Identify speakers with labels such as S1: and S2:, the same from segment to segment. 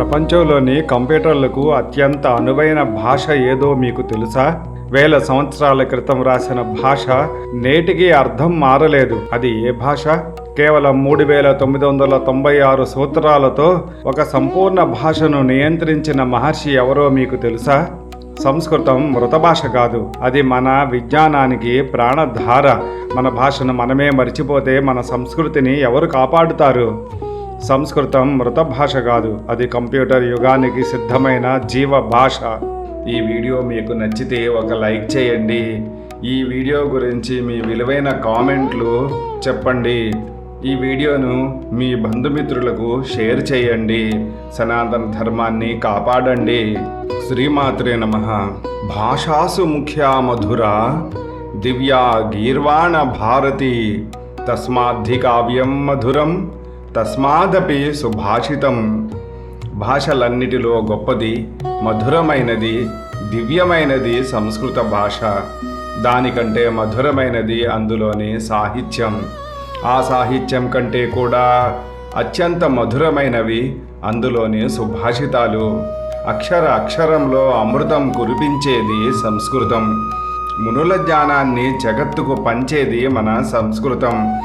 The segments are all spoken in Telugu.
S1: ప్రపంచంలోని కంప్యూటర్లకు అత్యంత అనువైన భాష ఏదో మీకు తెలుసా? వేల సంవత్సరాల క్రితం రాసిన భాష నేటికి అర్థం మారలేదు. అది ఏ భాష? కేవలం మూడు వేల తొమ్మిది వందల తొంభై ఆరు సూత్రాలతో ఒక సంపూర్ణ భాషను నియంత్రించిన మహర్షి ఎవరో మీకు తెలుసా? సంస్కృతం మృత భాష కాదు. అది మన విజ్ఞానానికి ప్రాణధార. మన భాషను మనమే మర్చిపోతే మన సంస్కృతిని ఎవరు కాపాడుతారు? సంస్కృతం మృత భాష కాదు. అది కంప్యూటర్ యుగానికి సిద్ధమైన జీవ భాష. ఈ వీడియో మీకు నచ్చితే ఒక లైక్ చేయండి. ఈ వీడియో గురించి మీ విలువైన కామెంట్లు చెప్పండి. ఈ వీడియోను మీ బంధుమిత్రులకు షేర్ చేయండి. సనాతన ధర్మాన్ని కాపాడండి. శ్రీమాత్రే నమ. భాషాసు ముఖ్యా మధుర దివ్యా గీర్వాణ భారతి. తస్మాద్ధి కావ్యం మధురం. తస్మాదపి సుభాషితం. భాషలన్నిటిలో గొప్పది మధురమైనది దివ్యమైనది సంస్కృత భాష. దానికంటే మధురమైనది అందులోని సాహిత్యం. ఆ సాహిత్యం కంటే కూడా అత్యంత మధురమైనవి అందులోని సుభాషితాలు. అక్షర అక్షరంలో అమృతం కురిపించేది సంస్కృతం. మునుల జ్ఞానాన్ని జగత్తుకు పంచేది మన సంస్కృతం.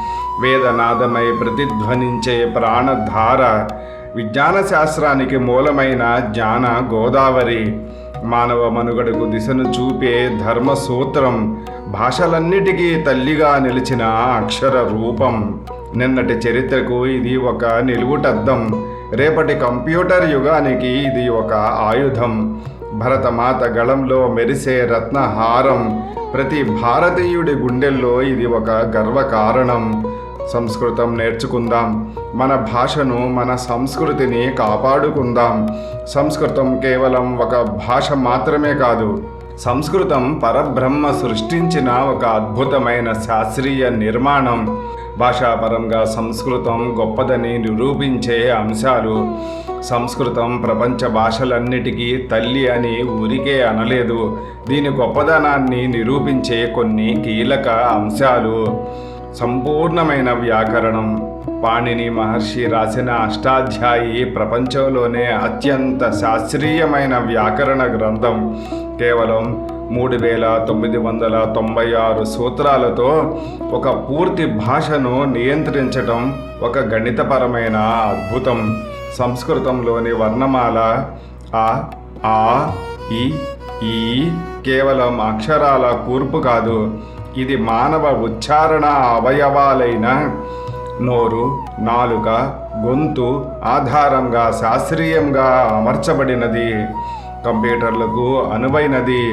S1: వేదనాదమై ప్రతిధ్వనించే ప్రాణధార విజ్ఞాన శాస్త్రానికి మూలమైన జ్ఞాన గోదావరి. మానవ మనుగడకు దిశను చూపే ధర్మ సూత్రం భాషలన్నిటికీ తల్లిగా నిలిచిన అక్షర రూపం. నిన్నటి చరిత్రకు ఇది ఒక నిలువుటద్దం. రేపటి కంప్యూటర్ యుగానికి ఇది ఒక ఆయుధం. భరతమాత గళంలో మెరిసే రత్నహారం ప్రతి భారతీయుడి గుండెల్లో ఇది ఒక గర్వకారణం సంస్కృతం నేర్చుకుందాం మన భాషను మన సంస్కృతిని కాపాడుకుందాం. సంస్కృతం కేవలం ఒక భాష మాత్రమే కాదు సంస్కృతం పరబ్రహ్మ సృష్టించిన ఒక అద్భుతమైన శాస్త్రీయ నిర్మాణం. భాషాపరంగా సంస్కృతం గొప్పదని నిరూపించే అంశాలు. సంస్కృతం ప్రపంచ భాషలన్నిటికీ తల్లి అని ఊరికే అనలేదు. దీని గొప్పదనాన్ని నిరూపించే కొన్ని కీలక అంశాలు. సంపూర్ణమైన వ్యాకరణం. పాణిని మహర్షి రాసిన అష్టాధ్యాయి ప్రపంచంలోనే అత్యంత శాస్త్రీయమైన వ్యాకరణ గ్రంథం. కేవలం మూడు వేల తొమ్మిది వందల తొంభై ఆరు సూత్రాలతో ఒక పూర్తి భాషను నియంత్రించటం ఒక గణితపరమైన అద్భుతం. సంస్కృతంలోని వర్ణమాల ఆ ఆ ఈ ఈ కేవలం అక్షరాల కూర్పు కాదు ఇది మానవ ఉచ్చారణ అవయవాలైన నోరు నాలుక గొంతు ఆధారంగా శాస్త్రీయంగా అమర్చబడినది కంప్యూటర్లకు అనువైనది.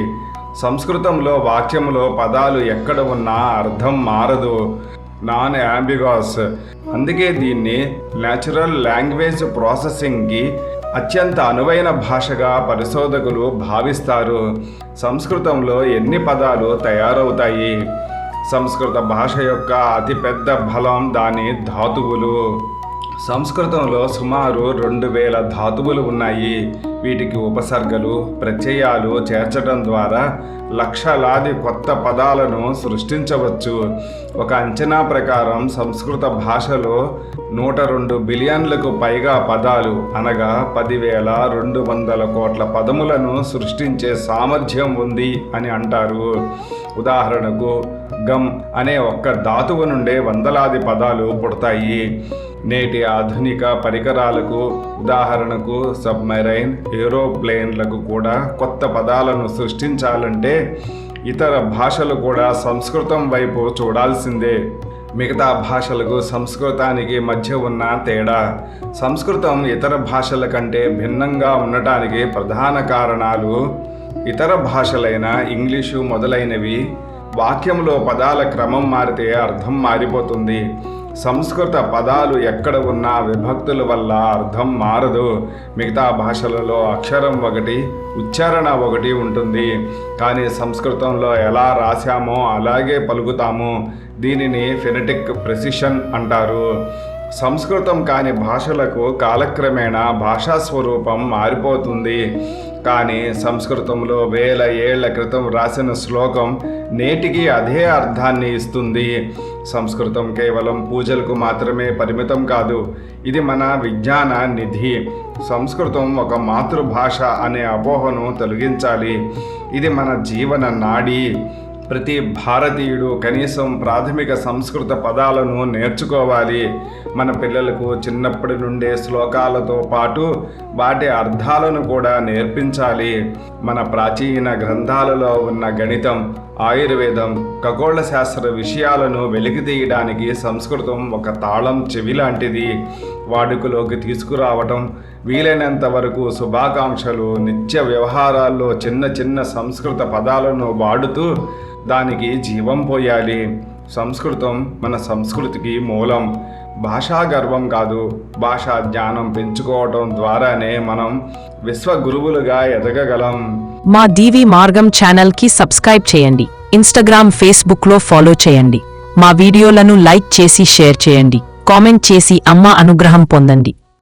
S1: సంస్కృతంలో వాక్యంలో పదాలు ఎక్కడ ఉన్నా అర్థం మారదు. నాన్ యాంబిగాస్ అందుకే దీన్ని న్యాచురల్ లాంగ్వేజ్ ప్రాసెసింగ్కి అత్యంత అనువైన భాషగా పరిశోధకులు భావిస్తారు. సంస్కృతంలో ఎన్ని పదాలు తయారవుతాయి? సంస్కృత భాష యొక్క అతిపెద్ద బలం దాని ధాతువులు. సంస్కృతంలో సుమారు రెండు వేల ధాతువులు ఉన్నాయి. వీటికి ఉపసర్గలు ప్రత్యయాలు చేర్చడం ద్వారా లక్షలాది కొత్త పదాలను సృష్టించవచ్చు. ఒక అంచనా ప్రకారం సంస్కృత భాషలో నూట రెండు బిలియన్లకు పైగా పదాలు అనగా పదివేల రెండు వందల కోట్ల పదములను సృష్టించే సామర్థ్యం ఉంది అని అంటారు. ఉదాహరణకు గమ్ అనే ఒక్క ధాతువు నుండే వందలాది పదాలు పుడతాయి. నేటి ఆధునిక పరికరాలకు ఉదాహరణకు సబ్మెరైన్ ఏరోప్లేన్లకు కూడా కొత్త పదాలను సృష్టించాలంటే ఇతర భాషలు కూడా సంస్కృతం వైపు చూడాల్సిందే. మిగతా భాషలకు సంస్కృతానికి మధ్య ఉన్న తేడా సంస్కృతం ఇతర భాషల కంటే భిన్నంగా ఉండటానికి ప్రధాన కారణాలు ఇతర భాషలైన ఇంగ్లీషు మొదలైనవి. వాక్యంలో పదాల క్రమం మారితే అర్థం మారిపోతుంది. సంస్కృత పదాలు ఎక్కడ ఉన్నా విభక్తుల వల్ల అర్థం మారదు. మిగతా భాషలలో అక్షరం ఒకటి ఉచ్చారణ ఒకటి ఉంటుంది. కానీ సంస్కృతంలో ఎలా రాశామో అలాగే పలుకుతాము. దీనిని ఫెనటిక్ ప్రెసిషన్ అంటారు. సంస్కృతం కాని భాషలకు కాలక్రమేణా భాషా స్వరూపం మారిపోతుంది. కానీ సంస్కృతంలో వేల ఏళ్ళ క్రితం రాసిన శ్లోకం నేటికి అదే అర్థాన్ని ఇస్తుంది. సంస్కృతం కేవలం పూజలకు మాత్రమే పరిమితం కాదు ఇది మన విజ్ఞాన నిధి. సంస్కృతం ఒక మాతృభాష అనే అపోహను తొలగించాలి. ఇది మన జీవన నాడి. ప్రతి భారతీయుడు కనీసం ప్రాథమిక సంస్కృత పదాలను నేర్చుకోవాలి. మన పిల్లలకు చిన్నప్పటి నుండే శ్లోకాలతో పాటు వాటి అర్థాలను కూడా నేర్పించాలి. మన ప్రాచీన గ్రంథాలలో ఉన్న గణితం ఆయుర్వేదం ఖగోళ శాస్త్ర విషయాలను వెలికితీయడానికి సంస్కృతం ఒక తాళం చెవి లాంటిది వాడుకలోకి తీసుకురావటం వీలైనంత వరకు శుభాకాంక్షలు నిత్య వ్యవహారాల్లో చిన్న చిన్న సంస్కృత పదాలను వాడుతూ దానికి జీవం పోయాలి. సంస్కృతం మన సంస్కృతికి మూలం. భాషా గర్వం కాదు. భాషా జ్ఞానం పెంచుకోవటం ద్వారానే మనం విశ్వగురువులుగా ఎదగగలం.
S2: మా డివి మార్గం ఛానల్కి సబ్స్క్రైబ్ చేయండి. ఇన్స్టాగ్రామ్ ఫేస్బుక్లో ఫాలో చేయండి. మా వీడియోలను లైక్ చేసి షేర్ చేయండి. కామెంట్ చేసి అమ్మ అనుగ్రహం పొందండి.